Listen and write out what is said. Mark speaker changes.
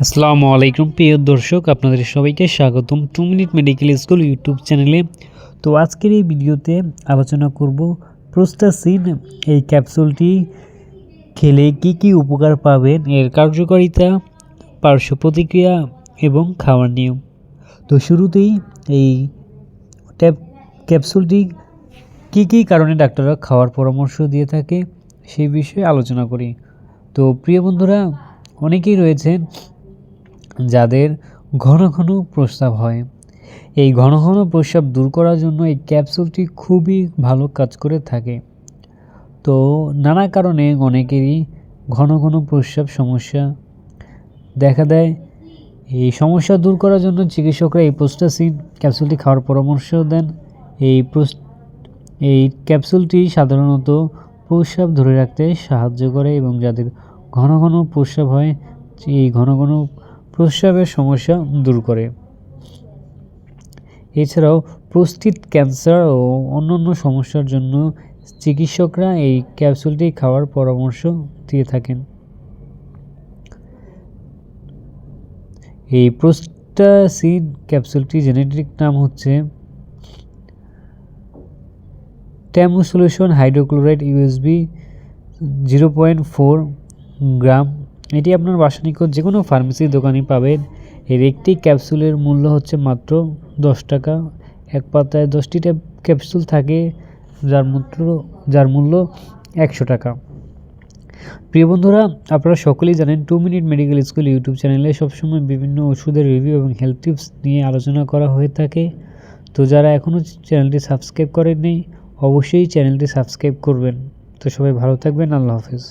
Speaker 1: আসসালামু আলাইকুম, প্রিয় দর্শক, আপনাদের সবাইকে স্বাগতম two minute medical school YouTube চ্যানেলে। তো আজকের এই ভিডিওতে আলোচনা করব প্রোস্টাসিন, এই ক্যাপসুলটি খেলে কি কি উপকার পাবেন, এর কার্যকারিতা, পার্শ্ব প্রতিক্রিয়া এবং খাওয়ার নিয়ম। তো শুরুতেই এই ট্যাব, ক্যাপসুলটি কি কি কারণে ডাক্তাররা খাওয়ার পরামর্শ দিয়ে থাকে সেই বিষয়ে আলোচনা করি। তো প্রিয় বন্ধুরা, অনেকেই রয়েছেন যাদের ঘন ঘন প্রস্রাব হয়। এই ঘন ঘন প্রস্রাব দূর করার জন্য এই ক্যাপসুলটি খুবই ভালো কাজ করে থাকে। তো নানা কারণে অনেকেরই ঘন ঘন প্রস্রাব সমস্যা দেখা দেয়। এই সমস্যা দূর করার জন্য চিকিৎসকরা এই প্রোস্টাসিন ক্যাপসুলটি খাওয়ার পরামর্শ দেন। এই এই ক্যাপসুলটি সাধারণত প্রস্রাব ধরে রাখতে সাহায্য করে এবং যাদের ঘন ঘন প্রস্রাব হয়, এই ঘন ঘন প্রস্রাবের সমস্যা দূর করে। এছাড়াও প্রস্টিট ক্যান্সার ও অন্যান্য সমস্যার জন্য চিকিৎসকরা এই ক্যাপসুলটি খাওয়ার পরামর্শ দিয়ে থাকেন। এই প্রোস্টাসিন ক্যাপসুলটি জেনেটিক নাম হচ্ছে tamsulosin hydrochloride USB, zero point four gram এটি আপনার বাসা যে কোনো ফার্মেসির দোকানে পাবেন। এর একটি ক্যাপসুলের মূল্য হচ্ছে মাত্র দশ টাকা। এক পাতায় দশটি ক্যাপসুল থাকে, যার মূল্য যার মূল্য একশো টাকা। প্রিয় বন্ধুরা, আপনারা সকলেই জানেন two minute medical school YouTube চ্যানেলে সবসময় বিভিন্ন ওষুধের রিভিউ এবং হেলথ টিপস নিয়ে আলোচনা করা হয়ে থাকে। তো যারা এখনও চ্যানেলটি সাবস্ক্রাইব করেননি, অবশ্যই চ্যানেলটি সাবস্ক্রাইব করবেন। তো সবাই ভালো থাকবেন, আল্লাহ হাফিজ।